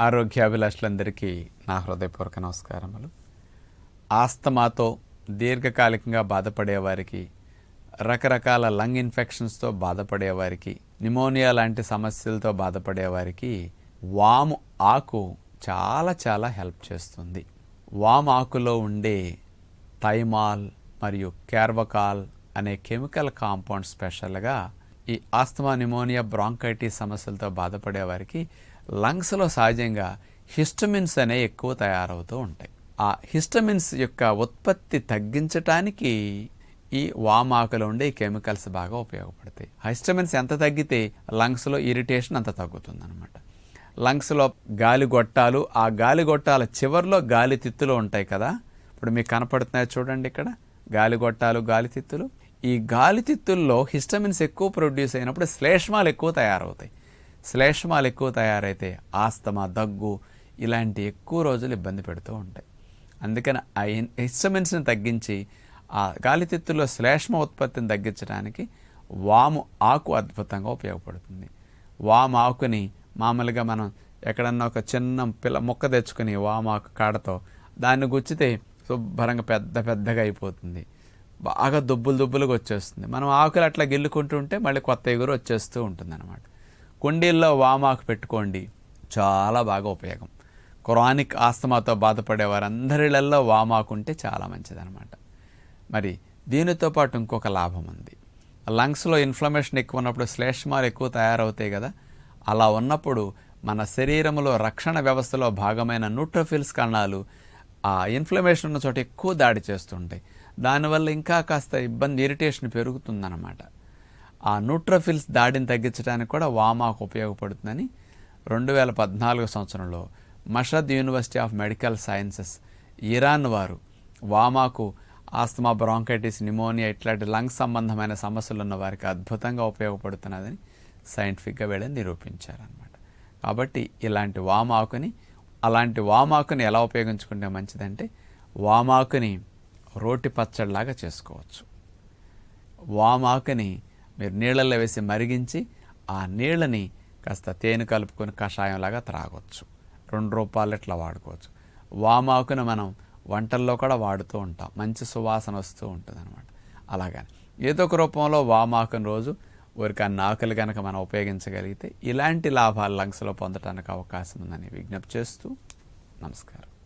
ఆరోగ్యాభిలాషులందరికీ నా హృదయపూర్వక నమస్కారములు. ఆస్తమాతో దీర్ఘకాలికంగా బాధపడేవారికి రకరకాల లంగ్ ఇన్ఫెక్షన్స్తో బాధపడేవారికి నిమోనియా లాంటి సమస్యలతో బాధపడేవారికి వాము ఆకు చాలా చాలా హెల్ప్ చేస్తుంది. వాము ఆకులో ఉండే థైమాల్ మరియు క్యార్వకాల్ అనే కెమికల్ కాంపౌండ్ స్పెషల్గా ఈ ఆస్తమా నిమోనియా బ్రాంకైటిస్ సమస్యలతో బాధపడేవారికి లంగ్స్లో సహజంగా హిస్టమిన్స్ అనేవి ఎక్కువ తయారవుతూ ఉంటాయి. ఆ హిస్టమిన్స్ యొక్క ఉత్పత్తి తగ్గించటానికి ఈ వామాకులో ఉండే ఈ కెమికల్స్ బాగా ఉపయోగపడతాయి. హిస్టమిన్స్ ఎంత తగ్గితే లంగ్స్లో ఇరిటేషన్ అంత తగ్గుతుంది అనమాట లంగ్స్లో గాలి గొట్టాలు ఆ గాలి గొట్టాల చివర్లో గాలి తిత్తులు ఉంటాయి కదా. ఇప్పుడు మీకు కనపడుతున్నాయి చూడండి ఇక్కడ. గాలి గొట్టాలు గాలి తిత్తులు ఈ గాలి తిత్తుల్లో హిస్టమిన్స్ ఎక్కువ ప్రొడ్యూస్ అయినప్పుడు శ్లేష్మాలు ఎక్కువ తయారవుతాయి. శ్లేష్మాలు ఎక్కువ తయారైతే ఆస్తమా దగ్గు ఇలాంటి ఎక్కువ రోజులు ఇబ్బంది పెడుతూ ఉంటాయి. అందుకని ఆ ఇన్- హిస్టమిన్స్ని తగ్గించి ఆ గాలితిత్తుల్లో శ్లేష్మ ఉత్పత్తిని తగ్గించడానికి వాము ఆకు అద్భుతంగా ఉపయోగపడుతుంది. వాము ఆకుని మామూలుగా మనం ఎక్కడన్నా ఒక చిన్న పిల్ల మొక్క తెచ్చుకుని వామాకు కాడతో దాన్ని గుచ్చితే శుభ్రంగా పెద్ద పెద్దగా అయిపోతుంది. బాగా దుబ్బులు దుబ్బులుగా వచ్చేస్తుంది. మనం ఆకులు అట్లా గిల్లుకుంటుంటే మళ్ళీ కొత్త ఎగురు వచ్చేస్తూ ఉంటుంది అనమాట కుండీల్లో వామాకు పెట్టుకోండి. చాలా బాగా ఉపయోగం. క్రానిక్ ఆస్తమాతో బాధపడే వారందరిళ్ళల్లో వామాకు ఉంటే చాలా మంచిదనమాట మరి దీనితో పాటు ఇంకొక లాభం ఉంది. లంగ్స్లో ఇన్ఫ్లమేషన్ ఎక్కువ ఉన్నప్పుడు శ్లేష్మాలు ఎక్కువ తయారవుతాయి కదా. అలా ఉన్నప్పుడు మన శరీరంలో రక్షణ వ్యవస్థలో భాగమైన న్యూట్రోఫిల్స్ కణాలు ఆ ఇన్ఫ్లమేషన్ ఉన్న చోట ఎక్కువ దాడి చేస్తుంటాయి. దానివల్ల ఇంకా కాస్త ఇబ్బంది ఇరిటేషన్ పెరుగుతుందన్నమాట. ఆ న్యూట్రోఫిల్స్ దాడిని తగ్గించడానికి కూడా వామాకు ఉపయోగపడుతుందని రెండు వేల పద్నాలుగు సంవత్సరంలో Mashhad university of medical sciences Iran వారు వామాకు ఆస్తమా బ్రాంకైటిస్ నిమోనియా ఇట్లాంటి లంగ్స్ సంబంధమైన సమస్యలు ఉన్న వారికి అద్భుతంగా ఉపయోగపడుతున్నదని సైంటిఫిక్గా వీళ్ళని నిరూపించారనమాట కాబట్టి ఇలాంటి వామాకుని అలాంటి వామాకుని ఎలా ఉపయోగించుకుంటే మంచిదంటే వామాకుని రోటి పచ్చడిలాగా చేసుకోవచ్చు. వామాకుని మీరు నీళ్ళల్లో వేసి మరిగించి ఆ నీళ్ళని కాస్త తేనె కలుపుకొని కషాయంలాగా త్రాగొచ్చు. రెండు రూపాయలు ఇట్లా వాడుకోవచ్చు? వామాకును మనం వంటల్లో కూడా వాడుతూ ఉంటాం. మంచి సువాసన వస్తూ ఉంటుంది అనమాట అలాగని ఏదో ఒక రూపంలో వామాకుని రోజు ఊరికి నాకులు కనుక మనం ఉపయోగించగలిగితే ఇలాంటి లాభాలు లంగ్స్లో పొందడానికి అవకాశం ఉందని విజ్ఞప్తి చేస్తూ నమస్కారం.